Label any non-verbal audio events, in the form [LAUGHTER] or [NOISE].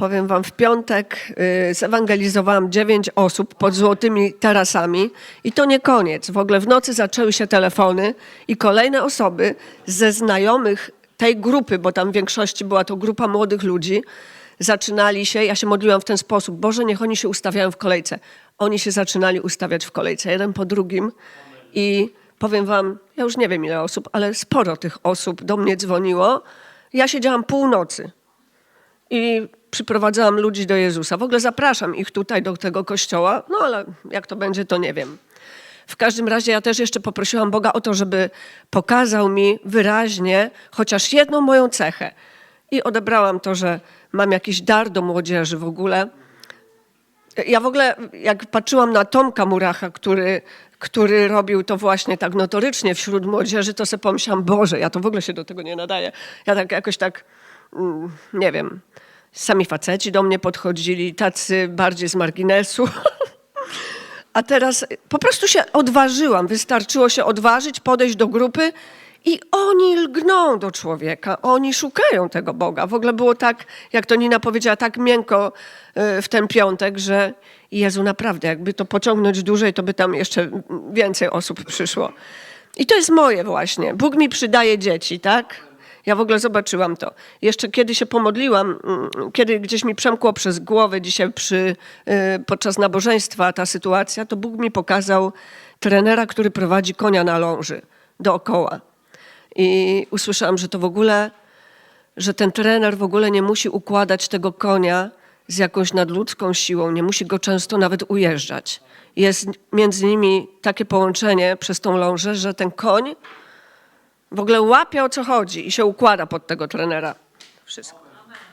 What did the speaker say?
Powiem wam, w piątek y, zewangelizowałam dziewięć osób pod złotymi tarasami i to nie koniec. W ogóle w nocy zaczęły się telefony i kolejne osoby ze znajomych tej grupy, bo tam w większości była to grupa młodych ludzi, zaczynali się, ja się modliłam w ten sposób, Boże, niech oni się ustawiają w kolejce. Oni się zaczynali ustawiać w kolejce, jeden po drugim i powiem wam, ja już nie wiem ile osób, ale sporo tych osób do mnie dzwoniło. Ja siedziałam północy i przyprowadzałam ludzi do Jezusa. W ogóle zapraszam ich tutaj do tego kościoła, no ale jak to będzie, to nie wiem. W każdym razie ja też jeszcze poprosiłam Boga o to, żeby pokazał mi wyraźnie chociaż jedną moją cechę. I odebrałam to, że mam jakiś dar do młodzieży w ogóle. Ja w ogóle, jak patrzyłam na Tomka Muracha, który, który robił to właśnie tak notorycznie wśród młodzieży, to sobie pomyślałam, Boże, ja to w ogóle się do tego nie nadaję. Ja tak jakoś tak, mm, nie wiem, sami faceci do mnie podchodzili, tacy bardziej z marginesu. [LAUGHS] A teraz po prostu się odważyłam. Wystarczyło się odważyć, podejść do grupy i oni lgną do człowieka. Oni szukają tego Boga. W ogóle było tak, jak to Nina powiedziała, tak miękko y, w ten piątek, że Jezu, naprawdę, jakby to pociągnąć dłużej, to by tam jeszcze więcej osób przyszło. I to jest moje właśnie. Bóg mi przydaje dzieci, tak? Ja w ogóle zobaczyłam to. Jeszcze kiedy się pomodliłam, mm, kiedy gdzieś mi przemkło przez głowę dzisiaj przy, y, podczas nabożeństwa ta sytuacja, to Bóg mi pokazał trenera, który prowadzi konia na ląży dookoła. I usłyszałam, że to w ogóle, że ten trener w ogóle nie musi układać tego konia z jakąś nadludzką siłą, nie musi go często nawet ujeżdżać. Jest między nimi takie połączenie przez tą lążę, że ten koń w ogóle łapie o co chodzi i się układa pod tego trenera. Wszystko.